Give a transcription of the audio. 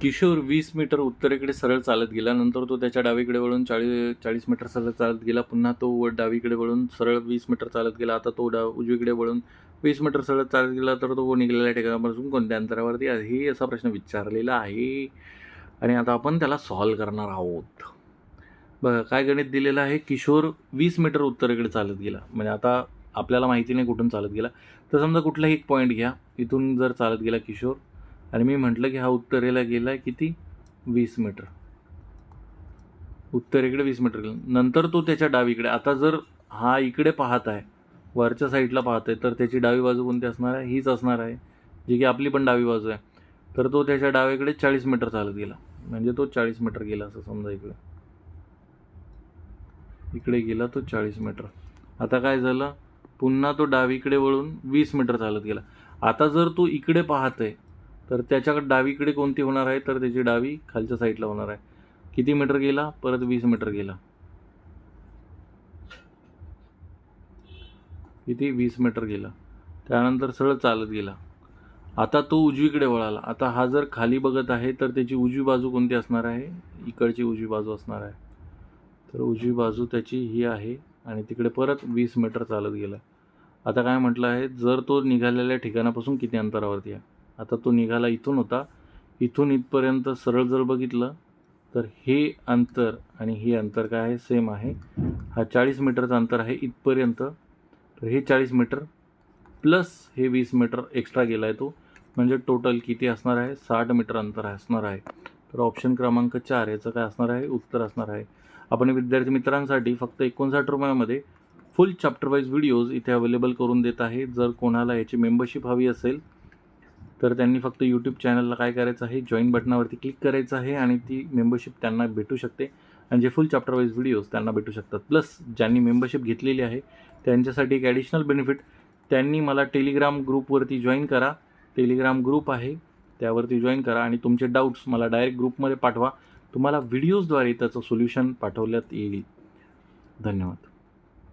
किशोर वीस मीटर उत्तरेकडे सरळ चालत गेला. नंतर तो त्याच्या डावीकडे वळून चाळीस चाळीस मीटर सरळ चालत गेला. पुन्हा तो व डावीकडे वळून सरळ वीस मीटर चालत गेला. आता तो डाव उजवीकडे वळून वीस मीटर सरळ चालत गेला तर तो निघालेल्या ठिकाणापासून कोणत्या अंतरावरती आहे असा प्रश्न विचारलेला आहे. आणि आता आपण त्याला सॉल्व करणार आहोत. बघा काय गणित दिलेलं आहे? किशोर वीस मीटर उत्तरेकडे चालत गेला. म्हणजे आता आपल्याला माहिती नाही कुठून चालत गेला. तर समजा कुठलाही एक पॉईंट घ्या. इथून जर चालत गेला किशोर आणि मी म्हटलं की हा उत्तरेला गेला आहे किती? वीस मीटर. उत्तरेकडे वीस मीटर गेला. नंतर तो त्याच्या डावीकडे. आता जर हा इकडे पाहत आहे वरच्या साईडला पाहत आहे तर त्याची डावी बाजू कोणती असणार आहे? हीच असणार आहे जी की आपली पण डावी बाजू आहे. तर तो त्याच्या डावीकडे चाळीस मीटर चालत गेला. म्हणजे तो चाळीस मीटर गेला असं समजा इकडे. इकडे गेला तो चाळीस मीटर. आता काय झालं? पुन्हा तो डावीकडे वळून वीस मीटर चालत गेला. आता जर तो इकडे पाहत आहे तर त्याच्याकडे डावीकडे कोणती होणार आहे? तर त्याची डावी खालच्या साईडला होणार आहे. किती मीटर गेला? परत वीस मीटर गेला. किती? वीस मीटर गेला. त्यानंतर सरळ चालत गेला. आता तो उजवीकडे वळाला. आता हा जर खाली बघत आहे तर त्याची उजवी बाजू कोणती असणार आहे? इकडची उजवी बाजू असणार आहे. तर उजवी बाजू त्याची ही आहे आणि तिकडे परत वीस मीटर चालत गेला. आता काय म्हटलं आहे? जर तो निघालेल्या ठिकाणापासून किती अंतरावरती आहे? आता तो निघाला इथून होता. इथून इथपर्यंत सरळ जर बघितलं तर हे अंतर आणि हे अंतर काय आहे? सेम आहे. हा चाळीस मीटरचं अंतर आहे इथपर्यंत. तर हे चाळीस मीटर प्लस हे वीस मीटर एक्स्ट्रा गेला आहे तो. म्हणजे टोटल किती असणार आहे? साठ मीटर अंतर असणार आहे. तर ऑप्शन क्रमांक चार याचं काय असणार आहे? उत्तर असणार आहे. आपण विद्यार्थी मित्रांसाठी फक्त एकोणसाठ रुपयामध्ये फुल चॅप्टर वाईज व्हिडिओज इथे अवेलेबल करून देत आहे. जर कोणाला याची मेंबरशिप हवी असेल तर त्यांनी फक्त यूट्यूब चॅनलला काय करायचं आहे? जॉईन बटनावरती क्लिक करायचं आहे आणि ती मेंबरशिप त्यांना भेटू शकते. आणि जे फुल चॅप्टर वाईज व्हिडिओज त्यांना भेटू शकतात. प्लस ज्यांनी मेंबरशिप घेतलेली आहे त्यांच्यासाठी एक ॲडिशनल बेनिफिट त्यांनी मला टेलिग्राम ग्रुपवरती जॉईन करा. टेलिग्राम ग्रुप आहे. त्यावरती जॉईन करा आणि तुमचे डाऊट्स मला डायरेक्ट ग्रुपमध्ये पाठवा. तुम्हाला व्हिडिओजद्वारे त्याचं सोल्युशन पाठवल्यात येईल. धन्यवाद.